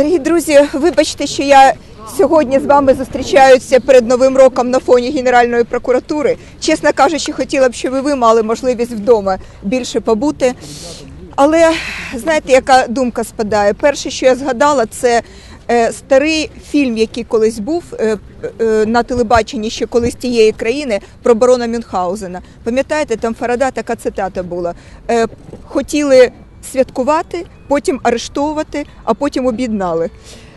Дорогі друзі, вибачте, що я сьогодні з вами зустрічаюся перед новим роком на фоні Генеральної прокуратури. Чесно кажучи, хотіла б, щоб і ви мали можливість вдома більше побути. Але знаєте, яка думка спадає? Перше, що я згадала, це е, старий фільм, який колись був е, е, на телебаченні ще колись тієї країни про барона Мюнхгаузена. Пам'ятаєте, там Фарада така цитата була: хотіли святкувати, потім арештовувати, а потім об'єднали.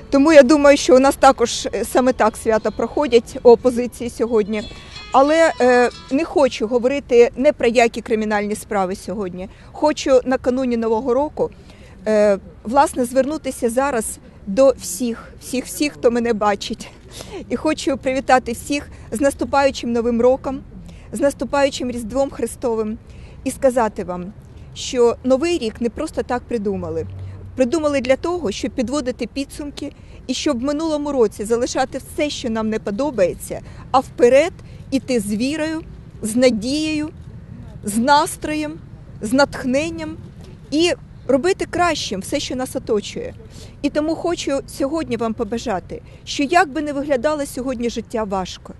Тому я думаю, що у нас також е, саме так свята проходять у опозиції сьогодні. Але е, не хочу говорити не про які кримінальні справи сьогодні. Хочу накануні нового року е, власне звернутися зараз до всіх, всіх, всіх, хто мене бачить. І хочу привітати всіх з наступаючим новим роком, з наступаючим Різдвом Христовим і сказати вам, що новий рік не просто так придумали. Придумали для того, щоб підводити підсумки і щоб в минулому році залишати все, що нам не подобається, а вперед іти з вірою, з надією, з настроєм, з натхненням і робити кращим все, що нас оточує. І тому хочу сьогодні вам побажати, що як би не виглядало сьогодні життя важко,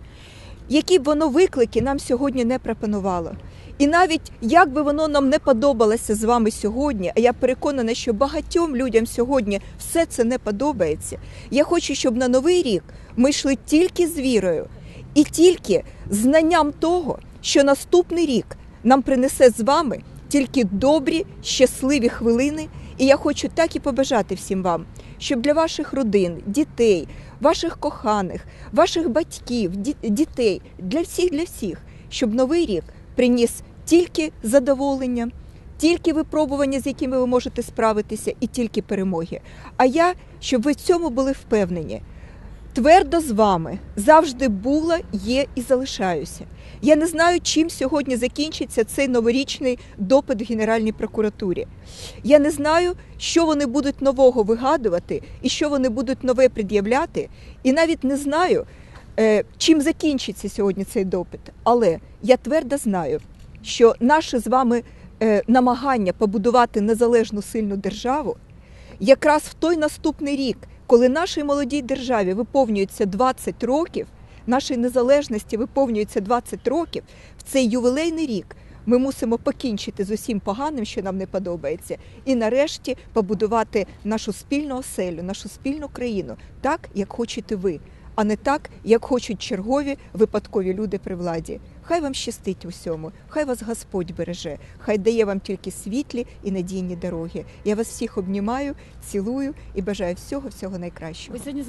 які б воно виклики нам сьогодні не пропонувало. І навіть як би воно нам не подобалося з вами сьогодні, а я переконана, що багатьом людям сьогодні все це не подобається. Я хочу, щоб на новий рік ми йшли тільки з вірою і тільки знанням того, що наступний рік нам принесе з вами тільки добрі, щасливі хвилини. І я хочу так і побажати всім вам, щоб для ваших родин, дітей, ваших коханих, ваших батьків, дітей, для всіх, для всіх, щоб новий рік приніс тільки задоволення, тільки випробування, з якими ви можете справитися, і тільки перемоги. А я, щоб ви в цьому були впевнені, твердо з вами завжди була, є і залишаюся. Я не знаю, чим сьогодні закінчиться цей новорічний допит в Генеральній прокуратурі. Я не знаю, що вони будуть нового вигадувати і що вони будуть нове пред'являти, і навіть не знаю, е, чим закінчиться сьогодні цей допит. Але я твердо знаю, що наше з вами е, намагання побудувати незалежну сильну державу якраз в той наступний рік, коли нашій молодій державі виповнюється 20 років, нашій незалежності виповнюється 20 років, в цей ювілейний рік ми мусимо покінчити з усім поганим, що нам не подобається, і нарешті побудувати нашу спільну оселю, нашу спільну країну так, як хочете ви, а не так, як хочуть чергові випадкові люди при владі. Хай вам щастить усьому, хай вас Господь береже, хай дає вам тільки світлі і надійні дороги. Я вас всіх обнімаю, цілую і бажаю всього всього найкращого. Ви сьогодні